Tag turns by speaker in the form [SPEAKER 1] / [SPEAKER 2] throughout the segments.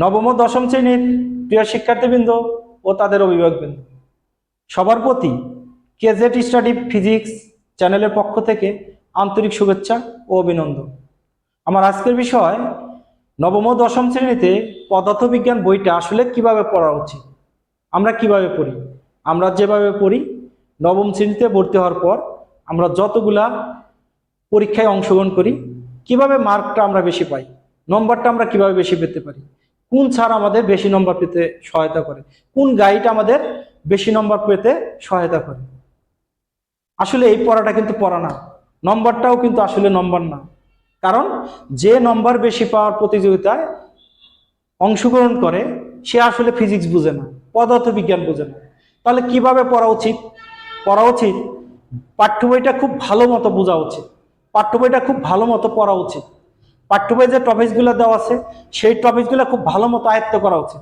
[SPEAKER 1] নবম ও দশম শ্রেণির প্রিয় শিক্ষার্থীবৃন্দ ও তাদের অভিভাবকবৃন্দ। সবার প্রতি কেজেট স্টাডি ফিজিক্স চ্যানেলের পক্ষ থেকে আন্তরিক শুভেচ্ছা ও অভিনন্দন। আমার আজকের বিষয়, নবম ও দশম শ্রেণীতে পদার্থবিজ্ঞান বইটা আসলে কীভাবে পড়া উচিত? আমরা কীভাবে পড়ি? আমরা যেভাবে পড়ি, নবম শ্রেণীতে ভর্তি হওয়ার পর আমরা যতগুলা পরীক্ষায় অংশগ্রহণ করি, কীভাবে মার্কটা আমরা বেশি পাই, নম্বরটা আমরা কীভাবে বেশি পেতে পারি কোন ছাড় আমাদের বেশি নম্বর পেতে সহায়তা করে? কোন গাইড আমাদের বেশি নম্বর পেতে সহায়তা করে? আসলে এই পড়াটা কিন্তু পড়া না। নম্বরটাও কিন্তু আসলে নম্বর না। কারণ যে নম্বর বেশি পাওয়ার প্রতিযোগিতায় অংশগ্রহণ করে, সে আসলে ফিজিক্স বুঝে না পদার্থ বিজ্ঞান বুঝে না। তাহলে কীভাবে পড়া উচিত? পড়া উচিত পাঠ্য বইটা খুব ভালো মতো বোঝা উচিত। পাঠ্য বইটা খুব ভালো মতো পড়া উচিত। পাঠ্য বই যে টপিকসগুলো দেওয়া আছে, সেই টপিকসগুলো খুব ভালো মতো আয়ত্ত করা উচিত।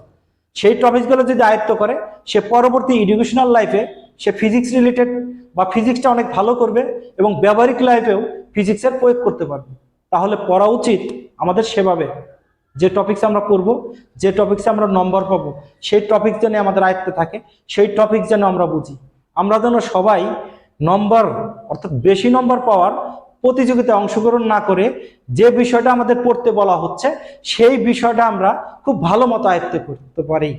[SPEAKER 1] সেই টপিকসগুলো যদি আয়ত্ত করে, সে পরবর্তী এডুকেশনাল লাইফে সে ফিজিক্স রিলেটেড বা ফিজিক্সটা অনেক ভালো করবে এবং ব্যবহারিক লাইফেও ফিজিক্সের প্রয়োগ করতে পারবে। তাহলে পড়া উচিত আমাদের সেভাবে। যে টপিকস আমরা পড়ব, যে টপিকসে আমরা নম্বর পাবো, সেই টপিক যেন আমাদের আয়ত্তে থাকে, সেই টপিক যেন আমরা বুঝি। আমরা যেন সবাই নম্বর অর্থাৎ বেশি নম্বর পাওয়ার প্রতিযোগিতায় অংশগ্রহণ না করে যে বিষয়টা আমাদের পড়তে বলা হচ্ছে, সেই বিষয়টা আমরা খুব ভালো মতো আয়ত্ত করতে পারি।